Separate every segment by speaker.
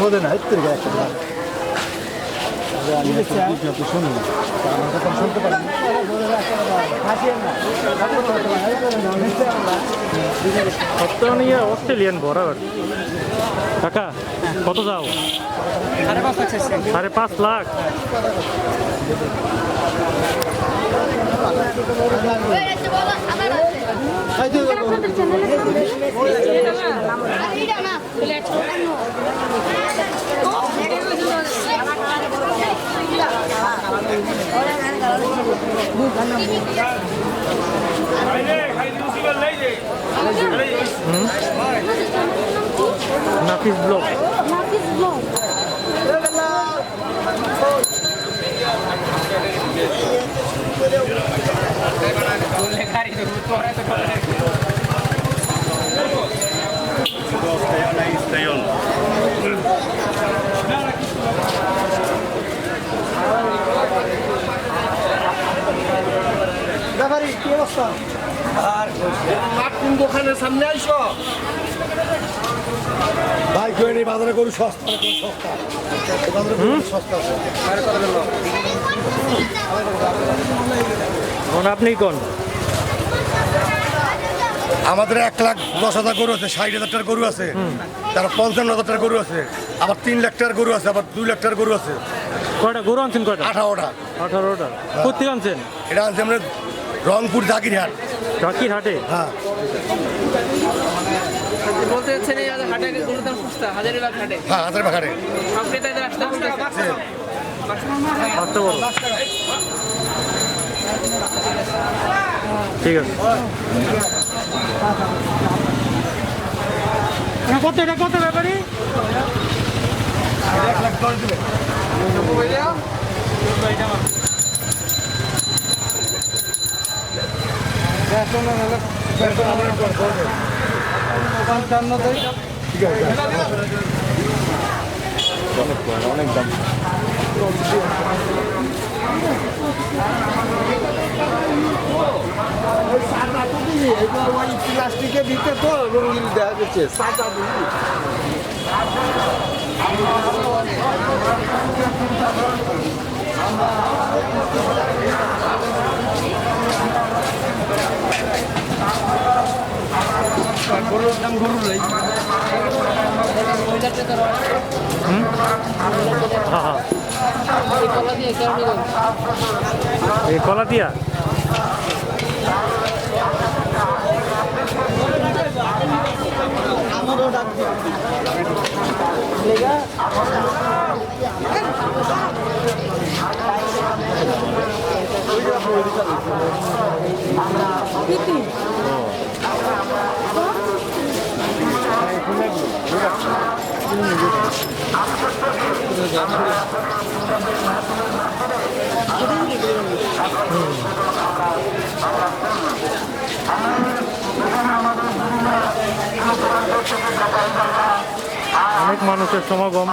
Speaker 1: বোধে না এর থেকে একটা আমার
Speaker 2: সপ্তাহে অস্ট্রেলিয়ান বরাবর কাকা কত যাও?
Speaker 3: সাড়ে পাঁচ লাখ। শেষ
Speaker 2: পাঁচ লাখ নাফিস ব্লক
Speaker 3: বললে গাড়ি দেবো তোরা তো করে
Speaker 1: ব্যাপারি কি অবস্থা
Speaker 4: দোকানের সামনে আইসো?
Speaker 1: ভাই কেউ নেই বাজারে গরু সস্তা সস্তা বাজারে সস্তা আছে।
Speaker 2: এখন আপনি কোন?
Speaker 1: আমাদের এক লাখ দশ হাজার গরু আছে ষাট হাজার টাকার গরু আছে তার পঞ্চান্ন হাজার টাকার গরু আছে আবার তিন লাখ টাকার গরু আছে আবার দুই লাখ টাকার গরু আছে।
Speaker 2: কয়টা? গরু আনছেন কয়টা?
Speaker 1: আঠারোটা।
Speaker 2: আঠারোটা। কোথেকে আনছেন?
Speaker 1: এটা আনছে আমরা রংপুর জাগিরহাট
Speaker 2: কাকির হাটে
Speaker 1: হ্যাঁ।
Speaker 3: বলতে হাটে গরুর দাম সস্তা হাজারিবাগ হাটে।
Speaker 1: হ্যাঁ হাজার বাখারে
Speaker 3: সব ক্রেতাদের আসতে বলতেছে
Speaker 2: ঠিক আছে। কত এটা কত ব্যাপারই
Speaker 4: ওই প্লাস্টিকে দিতে তো রঙিন দেখা যাচ্ছে সাদা বুঝলি গরুর দাম গরুর নাই
Speaker 2: হ্যাঁ হ্যাঁ এই অনেক মানুষের সমাগম।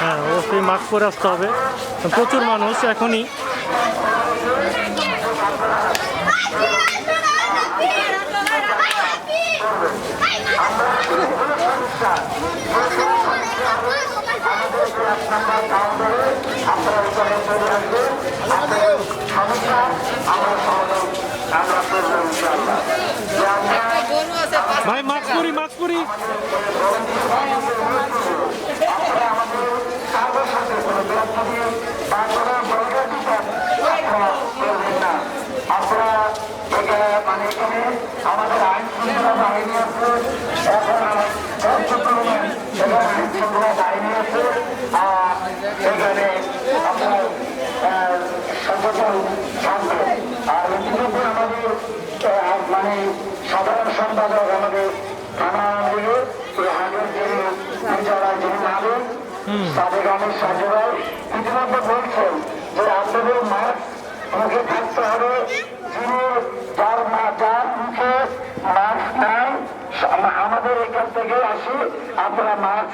Speaker 2: হ্যাঁ অবশ্যই মাস্ক পরে আসতে হবে। প্রচুর মানুষ এখনই ভাই মাস্ক পরি মাস্ক পরি
Speaker 5: আমরা এখানে মানে এখানে আমাদের আইন শৃঙ্খলা বাহিনী আছে এখন এখানে আইন শৃঙ্খলা বাহিনী আছে আমরা সংগঠন থাকবে আর আমাদের মানে সাধারণ সম্পাদক আমাদের থানা লীগের এই যিনি মালিক সাবেক আমির সাজুরাই ইতিমধ্যে বলছেন যে আপনাদের মাস্ক থাকতে হবে যিনি যার মা- যার মুখে আমাদের এখান থেকে আসি আমরা মাস্ক